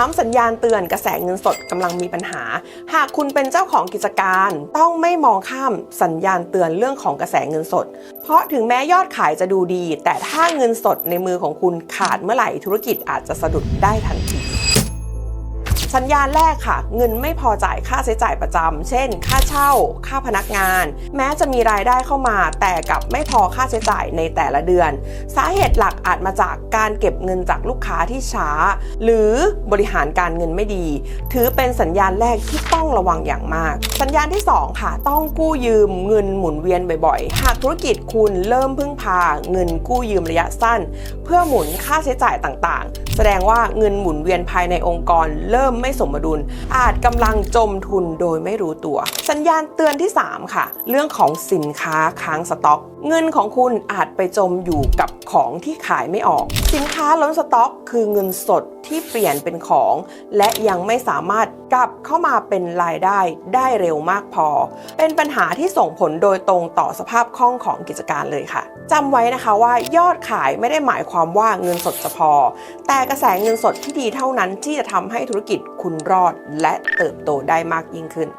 3. สัญญาณเตือนกระแสเงินสดกำลังมีปัญหา หากคุณเป็นเจ้าของกิจการต้องไม่มองข้ามสัญญาณเตือนเรื่องของกระแสเงินสด เพราะถึงแม้ยอดขายจะดูดี แต่ถ้าเงินสดในมือของคุณขาดเมื่อไหร่ธุรกิจอาจจะสะดุดได้ทันที สัญญาณแรกค่ะ เงินไม่พอจ่ายค่าใช้จ่ายประจำเช่น ค่าเช่า ค่าพนักงาน แม้จะมีรายได้เข้ามา แต่กับไม่พอค่าใช้จ่ายในแต่ละเดือน สาเหตุหลักอาจมาจากการเก็บเงินจากลูกค้าที่ช้า หรือบริหารการเงินไม่ดี ถือเป็นสัญญาณแรกที่ต้องระวังอย่างมาก สัญญาณที่ 2 ค่ะ ต้องกู้ยืมเงินหมุนเวียนบ่อยๆ หากธุรกิจคุณเริ่มพึ่งพาเงินกู้ยืมระยะสั้น เพื่อหมุนค่าใช้จ่ายต่างๆ แสดงว่าเงินหมุนเวียนภายในองค์กรเริ่มไม่สมดุล อาจกำลังจมทุนโดยไม่รู้ตัว สัญญาณเตือนที่ 3 ค่ะ เรื่องของสินค้าค้างสต็อก เงินของคุณอาจไปจมอยู่กับ ของที่ขายไม่ออก สินค้าล้นสต็อก คือเงินสดที่เปลี่ยนเป็นของ และยังไม่สามารถกลับเข้ามาเป็นรายได้ได้เร็วมากพอ เป็นปัญหาที่ส่งผลโดยตรงต่อสภาพคล่องของกิจการเลยค่ะจำไว้นะคะว่ายอดขายไม่ได้หมายความว่าเงินสดจะพอ แต่กระแสเงินสดที่ดีเท่านั้นที่จะทำให้ธุรกิจคุณรอดและเติบโตได้มากยิ่งขึ้น